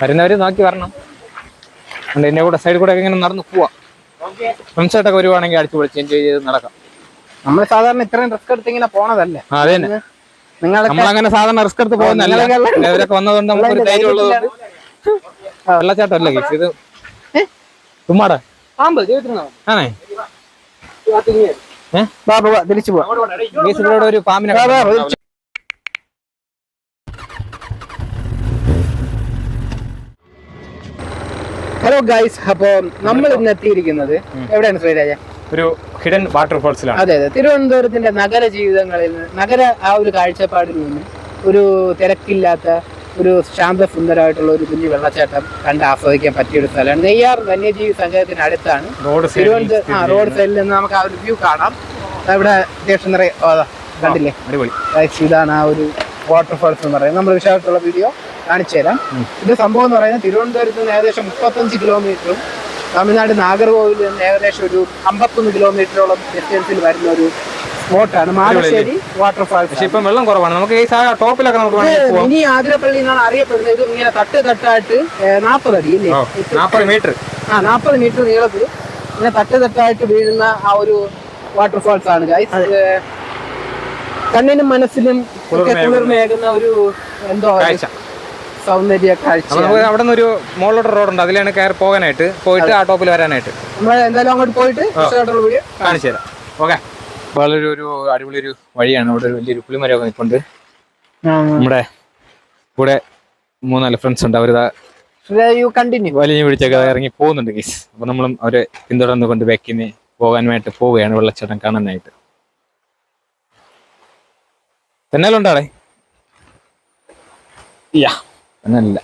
വരുന്നവര് നോക്കി വരണം. അതുകൊണ്ട് എന്റെ കൂടെ സൈഡിൽ കൂടെ ഇങ്ങനെ നടന്നു പോവാം. ഫ്രണ്ട്സായിട്ടൊക്കെ വരുവാണെങ്കിൽ അടിച്ചു പൊളിച്ച് എൻജോയ് ചെയ്ത് നടക്കാം. നമ്മൾ സാധാരണ ഇത്രയും റിസ്ക് എടുത്ത് ഇങ്ങനെ പോണതല്ലേ? അതെ നിങ്ങളൊക്കെ നമ്മളങ്ങനെ സാധാരണ റിസ്ക് എടുത്ത് പോകുന്നല്ല ഇവരൊക്കെ വന്നതുകൊണ്ട് നമുക്ക് ധൈര്യം ഉള്ളത് വെള്ളച്ചാട്ടം അല്ലേ ഗീസ് ഇത് തുമ്മാട ആണേ. തിരിച്ചു പോവാ. ഒരു പാമ്പിനെ ഹലോ ഗൈസ് അപ്പോ നമ്മൾ ഇന്ന് എത്തിയിരിക്കുന്നത് എവിടെയാണ് ശ്രീരാജ? ഒരു ഹിഡൻ വാട്ടർഫോൾസിലാണ്. അതെ അതെ. തിരുവനന്തപുരത്തിന്റെ നഗര ജീവിതങ്ങളിൽ നിന്ന് നഗര ആ ഒരു കാഴ്ചപ്പാടിൽ നിന്ന് ഒരു തിരക്കില്ലാത്ത ഒരു ശാന്തസുന്ദരമായിട്ടുള്ള ഒരു കുഞ്ഞു വെള്ളച്ചാട്ടം കണ്ട് ആസ്വദിക്കാൻ പറ്റിയ ഒരു സ്ഥലമാണ്. നെയ്യാർ വന്യജീവി സംഘത്തിന് അടുത്താണ്. റോഡ് തിരുവനന്തപുരം ആ റോഡ് സൈഡിൽ നിന്ന് നമുക്ക് ആ ഒരു വ്യൂ കാണാം. അവിടെ ഇവിടെ അത്യാവശ്യം നിറയെ കണ്ടില്ലേ? ഇതാണ് ആ ഒരു വാട്ടർഫോൾസ് എന്ന് പറയുന്നത്. നമ്മൾ വിശാലത്തുള്ള വീഡിയോ കാണിച്ചു തരാം ഇത് സംഭവം എന്ന് പറയുന്നത് തിരുവനന്തപുരത്ത് നിന്ന് ഏകദേശം മുപ്പത്തഞ്ച് കിലോമീറ്ററും തമിഴ്നാട് നാഗർകോവിൽ നിന്ന് ഏകദേശം ഒരു അമ്പത്തൊന്ന് കിലോമീറ്ററോളം ഡിസ്റ്റൻസിൽ വരുന്ന ഒരു സ്പോട്ടാണ് മാടശ്ശേരി വാട്ടർഫാൾസ് ഇപ്പം വെള്ളം കുറവാണ്. നമുക്ക് ഈ ടോപ്പിലൊക്കെ നമുക്ക് ഇനി ആതിരപ്പള്ളി എന്നാണ് അറിയപ്പെടുന്നത്. ഇത് ഇങ്ങനെ തട്ട് തട്ടായിട്ട് നാൽപ്പത് അടി ഇല്ലേ? നാൽപ്പത് മീറ്റർ. ആ നാൽപ്പത് മീറ്റർ നീളത്തിൽ ഇങ്ങനെ തട്ട് തട്ടായിട്ട് വീഴുന്ന ആ ഒരു വാട്ടർഫാൾസ് ആണ്. ഗൈസ് കണ്ണിനും മനസ്സിനും കുളിർമേകുന്ന കുളിർമയേകുന്ന ഒരു എന്തോ സൗന്ദര്യ കാഴ്ച അവിടെ നിന്ന് ഒരു മുകളിലോട്ട് റോഡ് ഉണ്ട്. അതിലാണ് കയറി പോകാനായിട്ട് പോയിട്ട് ആ ടോപ്പിൽ വരാനായിട്ട്. നമ്മൾ എന്തായാലും അങ്ങോട്ട് പോയിട്ട് കാണിച്ചു തരാം. ഓക്കെ വളരെ ഒരു അടിപൊളി ഒരു വഴിയാണ്. ഇവിടെ ഒരു വലിയൊരു പുളിമരമൊക്കെ നിൽപ്പുണ്ട്. നമ്മുടെ കൂടെ മൂന്നാൽ ഫ്രണ്ട്സ് ഉണ്ട്. അവരിതാ വലിയ പിടിച്ചൊക്കെ ഇറങ്ങി പോകുന്നുണ്ട് ഗീസ് അപ്പൊ നമ്മളും അവരെ പിന്തുടർന്ന് കൊണ്ട് ബാക്കിന്ന് പോകാനായിട്ട് പോവുകയാണ് വെള്ളച്ചാട്ടം കാണാനായിട്ട്. തെന്നലുണ്ടാടെ യാ തെന്നലില്ല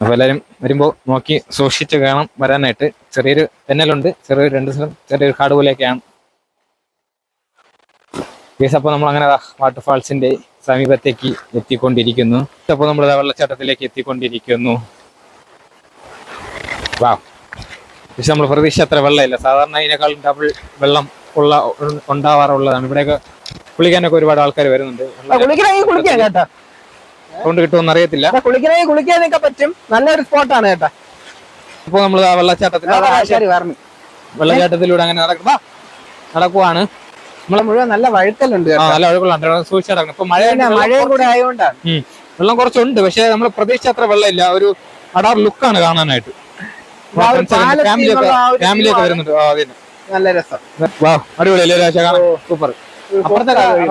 അപ്പൊ എല്ലാരും വരുമ്പോ നോക്കി സൂക്ഷിച്ച് കാണാം വരാനായിട്ട്. ചെറിയൊരു തെന്നലുണ്ട് ചെറിയൊരു രണ്ട് സ്ഥലം ചെറിയൊരു കാട് പോലെയൊക്കെയാണ് ഗീസ് അപ്പൊ നമ്മൾ അങ്ങനെ വാട്ടർഫാൾസിന്റെ സമീപത്തേക്ക് എത്തിക്കൊണ്ടിരിക്കുന്നു. അപ്പോൾ നമ്മൾ വെള്ളച്ചാട്ടത്തിലേക്ക് എത്തിക്കൊണ്ടിരിക്കുന്നു. വാ പക്ഷെ നമ്മൾ പ്രതീക്ഷ അത്ര വെള്ളമില്ല. സാധാരണ ഇതിനേക്കാൾ ഡബിൾ വെള്ളം ഉള്ള ഉണ്ടാവാറുള്ളതാണ്. ഇവിടെയൊക്കെ കുളിക്കാനൊക്കെ ഒരുപാട് ആൾക്കാർ വരുന്നുണ്ട്. കുളിക്കണമെങ്കിൽ കുളിക്കാം കേട്ടാ. കൊണ്ട് കിട്ടുമെന്ന് അറിയത്തില്ല. കുളിക്കണമെങ്കിൽ കുളിക്കാനൊക്കെ പറ്റും. നല്ലൊരു സ്പോട്ടാണ് കേട്ടോ. അപ്പോൾ നമ്മൾ ആ വെള്ളച്ചാട്ടത്തിൽ വെള്ളച്ചാട്ടത്തിലൂടെ അങ്ങനെ നടക്കും വാ, നടക്കുവാണ്. നമ്മളെ മുഴുവൻ നല്ല വഴുക്കലുണ്ട് നല്ല വഴുക്കലുണ്ട്. സൂക്ഷിച്ചു നടക്കണം. ഇപ്പൊ മഴ മഴയും കൂടെ ആയതുകൊണ്ടാണ്. വെള്ളം കുറച്ചുണ്ട്. പക്ഷെ നമ്മൾ പ്രതീക്ഷിച്ച അത്ര വെള്ളമില്ല. ഒരു അടാർ ലുക്കാണ് കാണാനായിട്ട്. ഫാമിലി ഒക്കെ പാലത്തിൽ ഫാമിലിയൊക്കെ ഫാമിലിയൊക്കെ വരുന്നുണ്ട്. ആ അതെ നല്ല രസം. അടിപൊളിയല്ലേ സൂപ്പർ.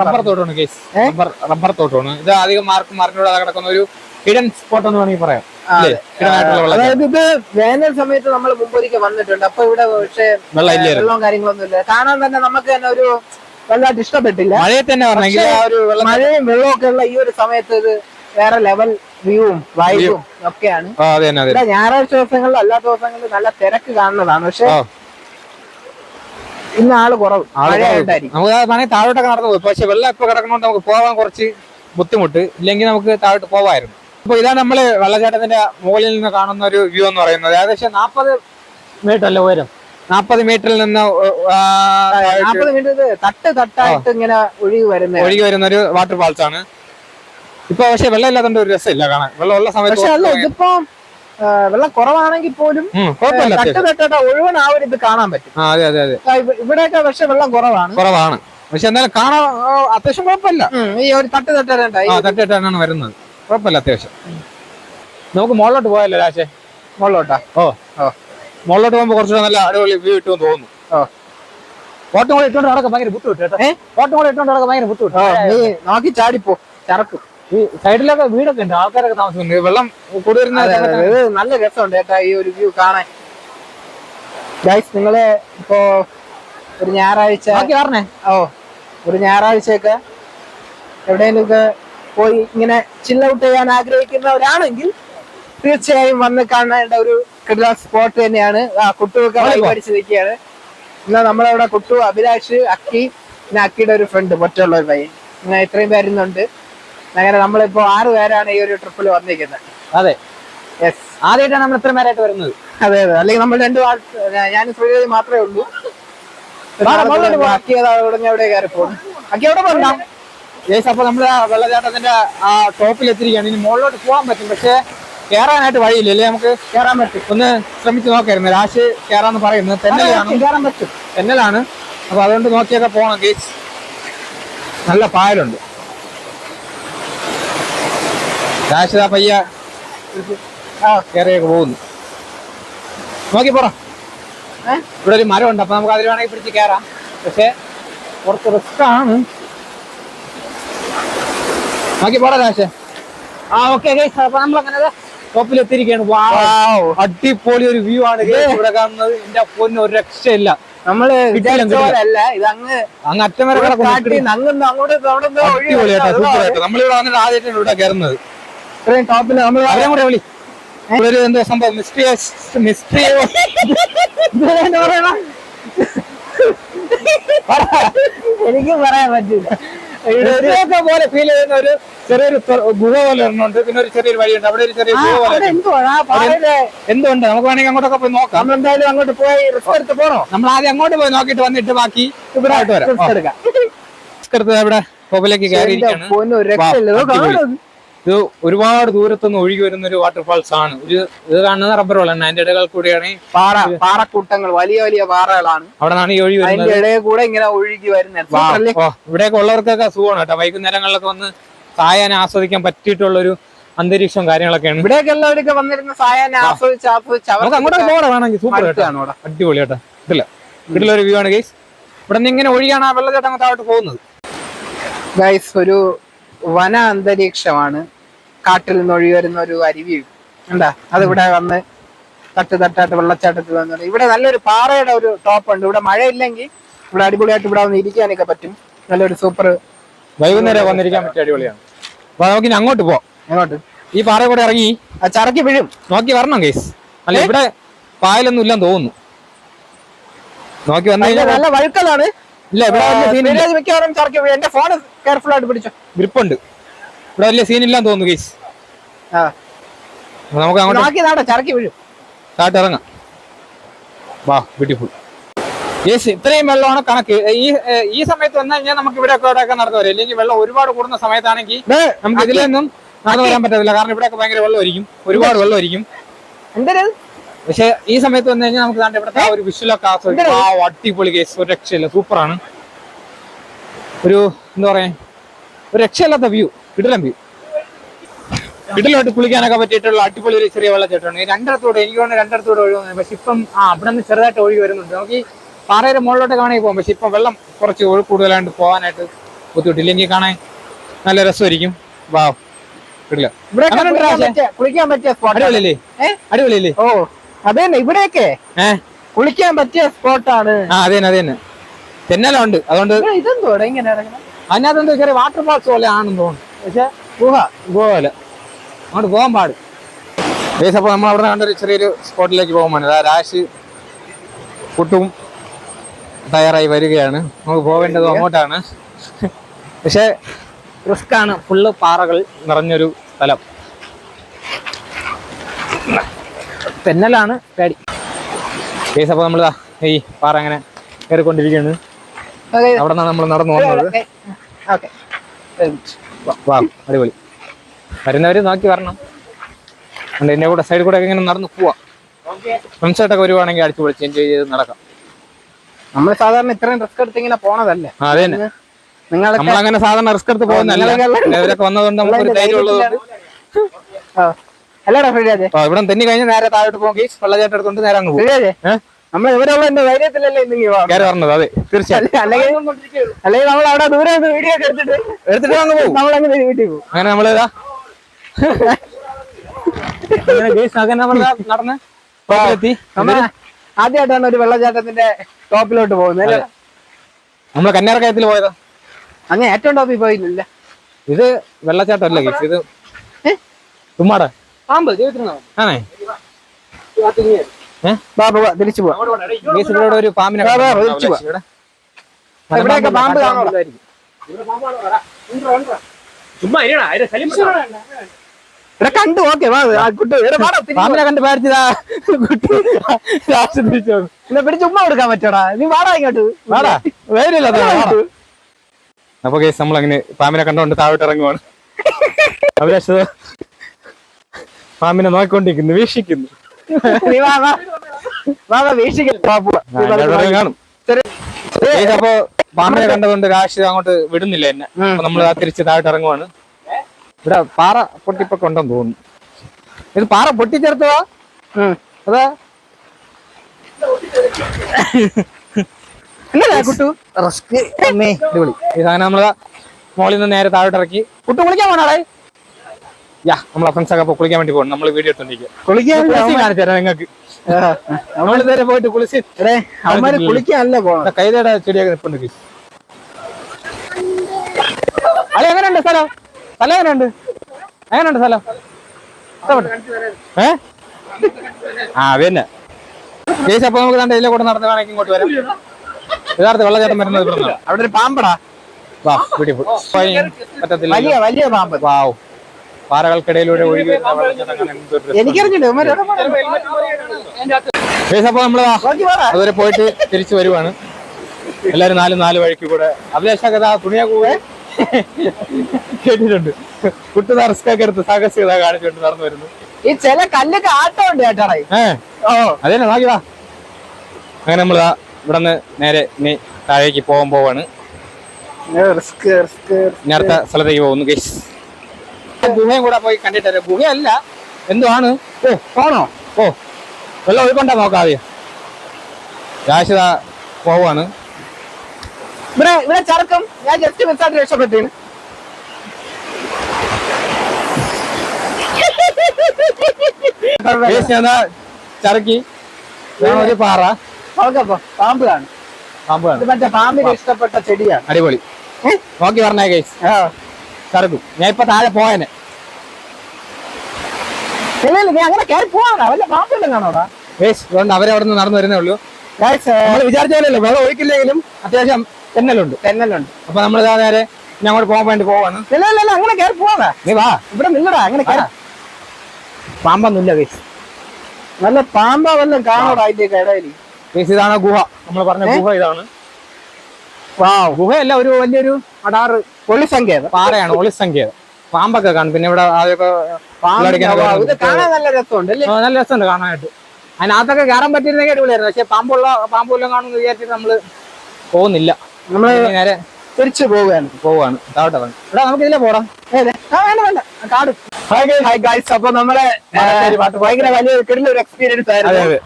റബ്ബർ തോട്ടമാണ് കേസ് റബ്ബർ റബ്ബർ തോട്ടമാണ്. ഇത് അധികം മാർക്ക് മാർക്കിനോട് കിടക്കുന്ന ഒരു ഹിഡൻ സ്പോട്ട് എന്ന് വേണമെങ്കിൽ പറയാം. അതായത് ഇത് വേനൽ സമയത്ത് നമ്മൾ മുമ്പൊരിക്കൽ വന്നിട്ടുണ്ട്. അപ്പൊ ഇവിടെ പക്ഷേ വെള്ളവും കാര്യങ്ങളൊന്നും ഇല്ല. കാണാൻ തന്നെ നമുക്ക് തന്നെ ഒരു വല്ലാണ്ട് ഇഷ്ടപ്പെട്ടില്ല. മഴയെ തന്നെ പറഞ്ഞെങ്കിൽ മഴയും വെള്ളമൊക്കെ ഉള്ള ഈ ഒരു സമയത്ത് ഇത് വേറെ ലെവൽ വ്യൂവും വൈബും ഒക്കെയാണ്. ഞായറാഴ്ച ദിവസങ്ങളിൽ അല്ലാത്ത ദിവസങ്ങളിൽ നല്ല തിരക്ക് കാണുന്നതാണ്. പക്ഷെ ഇന്ന് ആൾ കുറവ്. നമുക്ക് വേണമെങ്കിൽ താഴോട്ടൊക്കെ നടന്നു പോകും പക്ഷെ വെള്ളം ഇപ്പൊ കിടക്കണോണ്ട് നമുക്ക് പോകാൻ കുറച്ച് ബുദ്ധിമുട്ട്. ഇല്ലെങ്കിൽ നമുക്ക് താഴോട്ട് പോവായിരുന്നു. അപ്പൊ ഇതാണ് നമ്മൾ വെള്ളച്ചാട്ടത്തിന്റെ മുകളിൽ നിന്ന് കാണുന്ന ഒരു വ്യൂ എന്ന് പറയുന്നത്. ഏകദേശം നാൽപ്പത് മീറ്റർ അല്ലേ ഉയരം? നാൽപ്പത് മീറ്ററിൽ നിന്ന് നാൽപ്പത് മിനിറ്റ് തട്ട് തട്ടായിട്ട് ഇങ്ങനെ ഒഴുകി വരുന്ന ഒഴുകി വരുന്ന ഒരു വാട്ടർ ഫാൾസ് ആണ്. ഇപ്പൊ പക്ഷെ വെള്ളം ഇല്ലാത്തതുകൊണ്ട് ഒരു രസമില്ല കാണാൻ. വെള്ളം ഉള്ള സമയത്ത് ഇതിപ്പോ വെള്ളം കുറവാണെങ്കിൽ പോലും തട്ട്. ഒഴുവൻ ആ ഒരു ഇത് കാണാൻ പറ്റും. അതെ അതെ അതെ. ഇവിടെയൊക്കെ പക്ഷെ വെള്ളം കുറവാണ്. കുറവാണ്. പക്ഷെ എന്നാലും കാണാൻ അത്യാവശ്യം കുഴപ്പമില്ല. ഈ ഒരു തട്ട് തട്ടായിട്ടായി ആ തട്ടിട്ടാണ് വരുന്നത്. കുഴപ്പമില്ല അത്യാവശ്യം. നമുക്ക് മുകളിലോട്ട് പോയല്ലോ രാശേ മുകളിലോട്ടാ? ഓ. ഓ. മുകളിലോട്ട് പോകുമ്പോൾ കുറച്ചുകൂടെ നല്ല അടിപൊളി വ്യൂ കിട്ടുമെന്ന് തോന്നുന്നു. ഓ. ഓട്ടം കൂടെ ഇട്ടോണ്ട് നടക്കാൻ ഭയങ്കര ബുദ്ധിമുട്ട് കേട്ടോ? ഓട്ടം കൂടെ ഇട്ടോണ്ട് നടക്കാൻ ഭയങ്കര ബുദ്ധിമുട്ട്. നോക്കി ചാടിപ്പോ ചറക്കും ഈ സൈഡിലൊക്കെ വീടൊക്കെ ഉണ്ട് ആൾക്കാരൊക്കെ താമസിക്കുന്നുണ്ട്. വെള്ളം കൂടി വരുന്ന അതെ, അതെ, അതെ. ഇത് നല്ല രസമുണ്ട് ഏട്ടാ ഈ ഒരു വ്യൂ കാണാൻ. ഗൈസ് നിങ്ങൾ ഇപ്പോ ഒരു ഞായറാഴ്ച പറഞ്ഞേ ഓ ഒരു ഞായറാഴ്ചയൊക്കെ എവിടെയെങ്കിലുമൊക്കെ പോയി ഇങ്ങനെ ചില്ല ഔട്ട് ചെയ്യാൻ ആഗ്രഹിക്കുന്നവരാണെങ്കിൽ തീർച്ചയായും വന്ന് കാണേണ്ട ഒരു കിട്ടുന്ന സ്പോട്ട് തന്നെയാണ്. ആ കുട്ടുവൊക്കെ? പഠിച്ചു നിൽക്കുകയാണ്. ഇന്ന് നമ്മളവിടെ കുട്ടു അഭിലാഷ് അക്കി പിന്നെ അക്കിയുടെ ഒരു ഫ്രണ്ട് മറ്റുള്ള ഒരു പയ്യൻ. ഇങ്ങനെ ഇത്രയും പേരുന്നുണ്ട് അങ്ങനെ നമ്മളിപ്പോ ആറ് പേരാണ് ഈ ഒരു ട്രിപ്പിൽ വന്നിരിക്കുന്നത്. അതെ. യെസ് ആദ്യമായിട്ടാണ് നമ്മൾ ഇത്ര പേരായിട്ട് വരുന്നത്. അതെ അതെ. അല്ലെങ്കിൽ നമ്മൾ രണ്ടു ആൾ ഞാൻ ശ്രീദേവി മാത്രമേ ഉള്ളൂ. അതാ ഉടനെ എവിടെ കയറി പോകും. അക്കി എവിടെ പോകണ്ട ഏസ് അപ്പൊ നമ്മൾ ആ വെള്ളച്ചാട്ടത്തിന്റെ ആ ടോപ്പിൽ എത്തിയിരിക്കുകയാണ്. ഇനി മുകളിലോട്ട് പോകാൻ പറ്റും. പക്ഷെ കേറാനായിട്ട് വഴിയില്ല. അല്ലേ നമുക്ക്? കയറാൻ പറ്റും. ഒന്ന് ശ്രമിച്ചു നോക്കായിരുന്നു. രാശി കേറാന്ന് പറയുന്നത് തെന്നലാണ്. കയറാൻ പറ്റും. തെന്നലാണ്. അപ്പൊ അതുകൊണ്ട് നോക്കിയൊക്കെ പോകണം കേസ് നല്ല പായലുണ്ട്. രാശിത പയ്യ. ആ കയറിയൊക്കെ പോകുന്നു. നോക്കി പോറ? ഇവിടെ ഒരു മരം ഉണ്ട് അപ്പൊ നമുക്ക് അതിൽ വേണമെങ്കിൽ പിടിച്ച് കയറാം പക്ഷെ കുറച്ച് റിസ്ക് ആണ്. നോക്കി പോടാ രാശ ആ ഓക്കെ അപ്പൊ നമ്മളങ്ങനെ ടോപ്പിൽ എത്തിയിരിക്കുകയാണ് വാവ് അടിപൊളി ഒരു വ്യൂ ആണ്. ഇവിടെ കാണുന്നത് എന്റെ അപ്പൊന്നും ഒരു രക്ഷയില്ല. നമ്മൾ കിട്ടിയില്ല, വിചാരിച്ച ഇത് അങ്ങ് അങ്ങ് അറ്റം വരെ വരുന്നത്. സൂപ്പർ ആയിട്ടോ നമ്മളിവിടെ വന്നിട്ട് ആദ്യമായിട്ടാണ് ഇവിടെ കയറുന്നത്. ഇത്രയും ടോപ്പിൽ നമ്മൾ അവരെ കൂടെ വിളി. ഒരു എന്താ സംഭവം? മിസ്ട്രിയസ് മിസ്ട്രി എനിക്ക് പറയാൻ പറ്റില്ല. ഇതൊക്കെ പോലെ ഫീൽ ചെയ്യുന്ന ഒരു ചെറിയൊരു ഗുഹ പോലെ ഇറങ്ങുന്നുണ്ട് പിന്നെ ഒരു ചെറിയൊരു വഴിയുണ്ട്. അവിടെ ഒരു ചെറിയ ഗുഹ പോലെ അവിടെ എന്തുണ്ട്? നമുക്ക് വേണമെങ്കിൽ അങ്ങോട്ടൊക്കെ പോയി നോക്കാം. നമ്മളെന്തായാലും അങ്ങോട്ട് പോയി റിസ്ക് എടുത്ത് പോണോ? നമ്മൾ ആദ്യം അങ്ങോട്ട് പോയി നോക്കിട്ട് വന്നിട്ട് ബാക്കി ഇവിടെ ആയിട്ട് വരാം. റിസ്ക് എടുക്കാം. റിസ്ക് എടുത്ത് ഇവിടെ കോപ്പിലേക്ക് കയറിയിരിക്കുകയാണ്. ഇത് ഒരുപാട് ദൂരത്തുനിന്ന് ഒഴുകി വരുന്ന ഒരു വാട്ടർഫാൾസ് ആണ്. ഒരു ഇത് കാണുന്നത് റബ്ബർ വെള്ളം അതിന്റെ ഇടകൾ കൂടിയാണ് പാറ പാറക്കൂട്ടങ്ങൾ വലിയ വലിയ പാറകളാണ്. അവിടെ നിന്നാണ് ഈ ഒഴുകി വരുന്നത്. അതിന്റെ ഇടയിൽ കൂടെ ഇങ്ങനെ ഒഴുകി വരുന്നത്. ഇവിടെയൊക്കെ ഉള്ളവർക്കൊക്കെ സുഖമാണ് കേട്ടോ. വൈകുന്നേരങ്ങളിലൊക്കെ വന്ന് സായാൻ ആസ്വദിക്കാൻ പറ്റിയിട്ടുള്ള ഒരു അന്തരീക്ഷം കാര്യങ്ങളൊക്കെയാണ്. ഇവിടെയൊക്കെ എല്ലാവരൊക്കെ വന്നിരുന്ന സായാൻ ആസ്വദിച്ച് ആസ്വദിച്ച് അങ്ങോട്ട് പോകണം വേണമെങ്കിൽ. സൂപ്പർ കേട്ടോ. അടിപൊളി കേട്ടോ. ഇതില്ല ഇതിലുള്ള ഒരു വ്യൂ ആണ് ഗൈസ് ഇവിടെ നിന്ന് ഇങ്ങനെ ഒഴിയാണ് ആ വെള്ളച്ചാട്ടം താഴോട്ട് പോകുന്നത്. ഗൈസ് ഒരു വന അന്തരീക്ഷമാണ്. കാട്ടിൽ നിന്ന് ഒഴി വരുന്ന ഒരു അരുവിയും ഉണ്ടാ അതിവിടെ വന്ന് തട്ട് തട്ടായിട്ട് വെള്ളച്ചാട്ടത്തിൽ വന്നത് ഇവിടെ നല്ലൊരു പാറയുടെ ഒരു ടോപ്പ് ഉണ്ട്. ഇവിടെ മഴയില്ലെങ്കിൽ ഇവിടെ അടിപൊളിയായിട്ട് ഇവിടെ വന്ന് ഇരിക്കാനൊക്കെ പറ്റും. നല്ലൊരു സൂപ്പർ വൈകുന്നേരം വന്നിരിക്കാൻ പറ്റിയ അടിപൊളിയാണ്. അപ്പൊ നമുക്ക് ഇനി അങ്ങോട്ട് പോവാം. അങ്ങോട്ട്. ഈ പാറ കൂടെ ഇറങ്ങി ആ ചറക്കി വീഴും. നോക്കി വരണം കേസ് അല്ല ഇവിടെ പായലൊന്നും ഇല്ലെന്ന് തോന്നുന്നു. നോക്കി വന്നു കഴിഞ്ഞാൽ നല്ല വഴുക്കലാണ്. ഇല്ല ഇവിടെ മിക്കവാറും ചറക്കി വീഴും. എന്റെ ഫോൺ കെയർഫുൾ ആയിട്ട് പിടിച്ചോ. ഗ്രിപ്പുണ്ട് ഇവിടെ വലിയ സീൻ ഇല്ലാന്ന് തോന്നുന്നു ഗൈസ് ആ. നമുക്ക് അങ്ങോട്ട് ചറക്കി വീഴും. കാട്ട് ഇറങ്ങാം. വാ ബ്യൂട്ടിഫുൾ യെസ് ഇത്രയും വെള്ളമാണ് കണക്ക്. ഈ ഈ സമയത്ത് വന്നു കഴിഞ്ഞാൽ നമുക്ക് ഇവിടെ ഒക്കെ ഇവിടെയൊക്കെ നടന്നു വരും. ഇല്ലെങ്കിൽ വെള്ളം ഒരുപാട് കൂടുന്ന സമയത്താണെങ്കിൽ നമുക്ക് ഇതിലൊന്നും നടന്നു വരാൻ പറ്റത്തില്ല. കാരണം ഇവിടെയൊക്കെ ഭയങ്കര വെള്ളമായിരിക്കും. ഒരുപാട് വെള്ളമായിരിക്കും. എന്തൊരു പക്ഷെ ഈ സമയത്ത് വന്നു കഴിഞ്ഞാൽ നമുക്ക് ദാണ്ടെ ഇവിടുത്തെ ഒരു വിഷ്വലൊക്കെ ആസ്വദിക്കാം ആ അടിപൊളി കേസ് ഒരു രക്ഷയില്ല. സൂപ്പറാണ് ഒരു എന്താ പറയാ? ഒരു രക്ഷയില്ലാത്ത വ്യൂ കിടിലം വ്യൂ കിടിലോട്ട് കുളിക്കാനൊക്കെ പറ്റിയിട്ടുള്ള അടിപൊളി ഒരു ചെറിയ വെള്ളച്ചാട്ടമാണ്. ഈ രണ്ടിടത്തൂടെ എനിക്ക് തോന്നുന്നു രണ്ടിടത്തൂടെ ഒഴുകുന്നത് പക്ഷെ ഇപ്പം ആ അവിടെ നിന്ന് ചെറുതായിട്ട് ഒഴുകി വരുന്നുണ്ട്. നമുക്ക് ഈ പാറയുടെ മുകളിലോട്ട് കാണാൻ പോകാം പക്ഷെ ഇപ്പം വെള്ളം കുറച്ച് ഒഴു കൂടുതലായിട്ട് പോകാനായിട്ട് ബുദ്ധിമുട്ടില്ല. എനിക്ക് കാണാൻ നല്ല രസമായിരിക്കും. വാ കിടില ഇവിടെ കുളിക്കാൻ. പറ്റിയ അടിപൊളിയല്ലേ? അടിപൊളിയല്ലേ? ഓ അതന്നെ ഇവിടെയൊക്കെ കുളിക്കാൻ പറ്റിയ സ്പോട്ടാണ് ആ അതെ തന്നെ അതെ തന്നെ. തെന്നലുണ്ട്. അതുകൊണ്ട് ഇതെന്തോ ഇങ്ങനെ അതിനകത്ത് എന്തോ ചെറിയ വാട്ടർ ഫാൾസ് പോലെ ആണെന്ന് തോന്നുന്നു. പക്ഷെ ഗുഹ പോലെ അങ്ങോട്ട് പോകാൻ പാട്. ബേസ് അപ്പോൾ നമ്മൾ അവിടെ കണ്ടൊരു ചെറിയൊരു സ്പോട്ടിലേക്ക് പോകാൻ വേണ്ടി രാശി കുട്ടും തയ്യാറായി വരികയാണ്. നമുക്ക് പോകേണ്ടത് അങ്ങോട്ടാണ്. പക്ഷേ റിസ്ക് ആണ് ഫുള്ള് പാറകൾ നിറഞ്ഞൊരു സ്ഥലം. തെന്നലാണ് പേടി. കേസ് അപ്പോൾ നമ്മൾ ഈ പാറ അങ്ങനെ കയറിക്കൊണ്ടിരിക്കുകയാണ്. അവിടെ നിന്നാണ് നമ്മൾ നടന്നു പോകുന്നത്. ഓക്കെ വാ- അടിപൊളി. വരുന്നവര് നോക്കി വരണം. അതുകൊണ്ട് എന്റെ കൂടെ സൈഡിൽ കൂടെ ഇങ്ങനെ നടന്നു പോവാം. ഫ്രണ്ട്സായിട്ടൊക്കെ വരുവാണെങ്കിൽ അടിച്ചു പൊളിച്ച് എൻജോയ് ചെയ്ത് നടക്കാം. നമ്മൾ സാധാരണ ഇത്രയും റിസ്ക് എടുത്ത് ഇങ്ങനെ പോണതല്ലേ? നിങ്ങളങ്ങനെ അതെ അങ്ങനെ സാധാരണ റിസ്ക് എടുത്ത് പോകുന്നല്ല ഇവരൊക്കെ വന്നതുകൊണ്ട് നമുക്ക് ഒരു ധൈര്യം ഉള്ളതുകൊണ്ട്. അല്ലടാ ഇവിടെ തന്നെ കഴിഞ്ഞ് നേരെ താഴോട്ട് പോകും വെള്ളച്ചാട്ടം എടുത്തോണ്ട് നേരെ അങ്ങ് പോകും. നമ്മൾ ഇവരുള്ള എന്റെ ധൈര്യത്തിലല്ലേ കയറി പറഞ്ഞത് അതെ തീർച്ചയായും. അല്ലെങ്കിൽ അല്ലെങ്കിൽ നമ്മൾ അവിടെ ദൂരെ വീഡിയോ ഒക്കെ എടുത്തിട്ട് എടുത്തിട്ട് അങ്ങ് പോകും നമ്മൾ അങ്ങനെ വീട്ടിൽ പോകും അങ്ങനെ നമ്മൾ അങ്ങനെ ഗേസ് അങ്ങനെ നമ്മൾ നടന്ന് ടോപ്പിലെത്തി നമ്മൾ ആദ്യമായിട്ടാണ് ഒരു വെള്ളച്ചാട്ടത്തിന്റെ ടോപ്പിലോട്ട് പോകുന്നത് അല്ലേ? നമ്മൾ കന്യാർക്കയത്തിൽ പോയതാ. അങ്ങ് ഏറ്റവും ടോപ്പിൽ പോയില്ല ഇത് വെള്ളച്ചാട്ടം അല്ലേ ഇത് ഏ? ചുമ്മാടാ. പാമ്പ് ആണേ. തിരിച്ചു പോവാ. ഒരു പാമ്പിനെ വാ, വാ, കണ്ടു. വിളിച്ചു വാ. ഇവിടെ ഇവിടെയൊക്കെ പാമ്പ് കാണോ ഇവിടെ കണ്ടു ഓക്കെ തിരിച്ച്. പാമ്പിനെ കണ്ട് പേടിച്ചതാ കുട്ടി. തിരിച്ചു. എന്നാ പിടിച്ച് ഉമ്മ കൊടുക്കാൻ പറ്റോടാ. നീ വാടാ ഇങ്ങോട്ട്. വാടാ. വേരില്ല അപ്പൊ കേസ് നമ്മൾ അങ്ങനെ പാമ്പിനെ കണ്ടോണ്ട് താഴോട്ട് ഇറങ്ങുവാണ്. അഭിലാഷ് പാമ്പിനെ നോക്കിക്കൊണ്ടിരിക്കുന്നു വീക്ഷിക്കുന്നു. നീ വാ, വാ. വാ, വാ, വീക്ഷിക്ക്. വാ, പോവാ. കാണും. അപ്പൊ പാമ്പിനെ കണ്ടതുകൊണ്ട് രാശി അങ്ങോട്ട് വിടുന്നില്ല എന്നെ. അപ്പൊ നമ്മൾ തിരിച്ച് താഴോട്ട് ഇറങ്ങുവാണ്. ഇവിടെ പാറ പൊട്ടിപ്പൊക്കെ ഉണ്ടെന്ന് തോന്നുന്നു. ഇത് പാറ പൊട്ടിച്ചേർത്തതാ. അതാ. കുട്ടു? റിസ്ക് അമ്മേ അടിപൊളി ഈ സാധനം നമ്മൾ മോളിൽ നിന്ന് നേരെ താഴോട്ട് ഇറക്കി. കുട്ടു കുളിക്കാൻ പോണാടേ യാ നമ്മളെ ഫ്രണ്ട്സ് ഒക്കെ കുളിക്കാൻ വേണ്ടി പോകണം നമ്മൾ വീഡിയോ എടുത്തോണ്ടിരിക്കുക കുളിക്കാൻ കാണിച്ചു തരാം നിങ്ങൾക്ക്. നമ്മൾ നേരെ പോയിട്ട് കുളിച്ച് അവന്മാര് കുളിക്കാനല്ല പോണം കൈതയുടെ ചെടിയൊക്കെ നിപ്പുണ്ട് അല്ല എങ്ങനെയുണ്ട് സ്ഥലം? സ്ഥലം എങ്ങനെയുണ്ട്? എങ്ങനെയുണ്ട് സ്ഥലം? ഏ? ആ പിന്നെ ചേച്ചി അപ്പൊ നമുക്ക് രണ്ട് ഇതിലെ കൂടെ നടന്ന് വേണമെങ്കിൽ ഇങ്ങോട്ട് വരാം. യഥാർത്ഥ വെള്ളച്ചാട്ടം വരുന്നത് അവിടെ ഒരു പാമ്പടാ. വാ ബ്യൂട്ടിഫുൾ പറ്റത്തില്ല വലിയ വലിയ പാമ്പ്. വാവ് പാറകൾക്കിടയിലൂടെ ഒഴുകി. എനിക്കറിഞ്ഞില്ല അപ്പൊ നമ്മൾ അതുവരെ പോയിട്ട് തിരിച്ചു വരുവാണ്. എല്ലാരും നാല് നാല് വഴിക്ക് കൂടെ. അഭിലാഷകത തുണിയാ കൂടെ കേട്ടിട്ടുണ്ട് കുട്ടി റിസ്ക് ഒക്കെ എടുത്ത് സാഹസികത കാണിച്ചുകൊണ്ട് നടന്നു വരുന്നു. ഈ ചില കല്ലൊക്കെ ആട്ടം ഉണ്ട് അതന്നെ നോക്കിവാ അങ്ങനെ നമ്മൾ ഇവിടെ നിന്ന് നേരെ ഇനി താഴേക്ക് പോകാൻ പോവാണ്. റിസ്ക് റിസ്ക് ഇനി അടുത്ത സ്ഥലത്തേക്ക് പോകുന്നു ഗേസ് ഗുഹയും കൂടെ പോയി കണ്ടിട്ട് വരാം. ഗുഹയല്ല എന്തുവാണ്? ഓ പോണോ ഓ വെള്ളം ഒഴുകൊണ്ടാ നോക്കാം ആദ്യം. രാശിത പോവാണ്. ഇവിടെ ഇവിടെ ചർക്കം ഞാൻ ജസ്റ്റ് മിസ്സായിട്ട് രക്ഷപ്പെട്ടു. ചറുക്കി ഒരു പാറ. നോക്കപ്പോ പാമ്പ് കാണും. പാമ്പ് ഇത് മറ്റേ പാമ്പിന് ഇഷ്ടപ്പെട്ട ചെടിയാണ്. അടിപൊളി. നോക്കി പറഞ്ഞേ ഗേസ്. ആ. ഞാൻ ഇപ്പൊ താഴെ പോയനെ. നീ അങ്ങനെ കയറി പോവാടാ വല്ല പാമ്പെല്ലാം കാണോടാ ഗേസ് അതുകൊണ്ട് അവരവിടെ നിന്ന് നടന്നു വരുന്നേ ഉള്ളൂ. നമ്മൾ വിചാരിച്ച പോലെയല്ലോ വെള്ളം ഒഴിക്കില്ലെങ്കിലും അത്യാവശ്യം തെന്നലുണ്ട്. തെന്നലുണ്ട്. അപ്പൊ നമ്മൾ ഇതാ നേരെ ഞാൻ അങ്ങോട്ട് പോകാൻ വേണ്ടി പോവാണ്. ഇല്ല ഇല്ല ഇല്ല, അങ്ങനെ കയറി പോവാ നീ വാ. ഇവിടെ നിന്നടാ അങ്ങനെ കയറി പാമ്പൊന്നുമില്ല വേസ് നല്ല പാമ്പ വല്ലതും കാണോടാ അതിന്റെ ഇടയിൽ? വേസ് ഇതാണ് ഗുഹ. നമ്മൾ പറഞ്ഞ ഗുഹ ഇതാണ്. ഗുഹയല്ല ഒരു വലിയൊരു അടാറ്. പൊള്ളി സങ്കേതം പാറയാണ് ഒളിസങ്കേതം. പാമ്പൊക്കെ കാണും. പിന്നെ ഇവിടെ ആദ്യമൊക്കെ കാണാൻ നല്ല രസമുണ്ട് നല്ല രസമുണ്ട് കാണാനായിട്ട്. അതിനകത്തൊക്കെ കയറാൻ പറ്റിയിരുന്നെങ്കിൽ അടിപൊളിയായിരുന്നു. പക്ഷെ പാമ്പുള്ള പാമ്പുള്ള കാണുമെന്ന് വിചാരിച്ചിട്ട് നമ്മൾ പോകുന്നില്ല. നമ്മൾ നേരെ തിരിച്ചു പോവുകയാണ്. പോവാണ് ഇവിടെ നമുക്ക് ഇതിലെ പോടാം. കാട്. ഹായ് അപ്പൊ നമ്മളെ ഭയങ്കര വലിയ കിടലൊരു എക്സ്പീരിയൻസ് ആയിരുന്നു.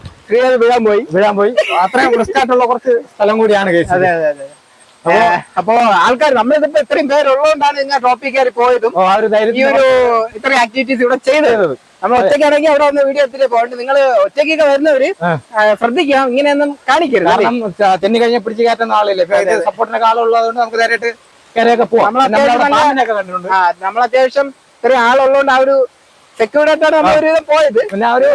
വീഴാൻ പോയി. വീഴാൻ പോയി. അത്രയും റിസ്ക് ആയിട്ടുള്ള കുറച്ച് സ്ഥലം കൂടിയാണ് കേസ് അതെ അതെ അതെ. അപ്പൊ ആൾക്കാർ നമ്മളിതിപ്പോ ഇത്രയും പേരുള്ളതുകൊണ്ടാണ് ഇങ്ങനെ ടോപ്പിക് കയറി പോയതും ഈ ഒരു ഇത്രയും ആക്ടിവിറ്റീസ് ഇവിടെ ചെയ്തത്. നമ്മൾ ഒറ്റയ്ക്കാണെങ്കിൽ അവിടെ വന്ന് വീഡിയോ എടുത്തിട്ട് പോകണ്ട്. നിങ്ങൾ ഒറ്റയ്ക്കൊക്കെ വരുന്നവര് ശ്രദ്ധിക്കാം ഇങ്ങനെയൊന്നും കാണിക്കരുത് തെന്നി കഴിഞ്ഞാൽ പിടിച്ചു കയറ്റുന്ന ആളില്ലേ? സപ്പോർട്ടിനൊക്കെ ആളുള്ളതുകൊണ്ട് നമുക്ക് നേരിട്ട് കയറിയൊക്കെ പോവാം. നമ്മൾ അത്യാവശ്യം ഇത്രയും ആളുള്ളതുകൊണ്ട് ആ ഒരു സെക്യൂരിറ്റി ആയിട്ടാണ് നമ്മൾ ഒരു പോയത്. പിന്നെ ആ ഒരു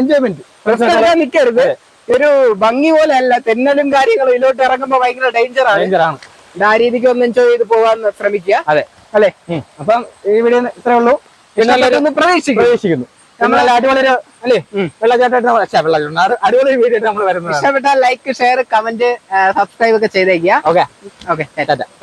എൻജോയ്മെന്റ് നിക്കരുത്. നിൽക്കരുത് ഒരു ഭംഗി പോലെ അല്ല തെന്നലും കാര്യങ്ങളും ഇതിലോട്ട് ഇറങ്ങുമ്പോ ഭയങ്കര ഡേഞ്ചർ ആണ്. ആ രീതിക്ക് ഒന്ന് എൻജോയ് ചെയ്ത് പോകാൻ ശ്രമിക്കുക. അതെ. അല്ലെ? അപ്പം ഈ വീഡിയോ ഇത്രേ ഉള്ളൂ. പിന്നെ നമ്മൾ ഒന്ന് പ്രതീക്ഷിക്കും പ്രവേശിക്കുന്നു നമ്മളെ അടിപൊളി ഒരു അല്ലേ? വെള്ളച്ചാട്ടം അടിപൊളി വീഡിയോ നമ്മൾ വരുന്നത് ഇഷ്ടപ്പെട്ടാൽ ലൈക്ക് ഷെയർ കമന്റ് സബ്സ്ക്രൈബ് ഒക്കെ ചെയ്തേക്കുക. Okay okay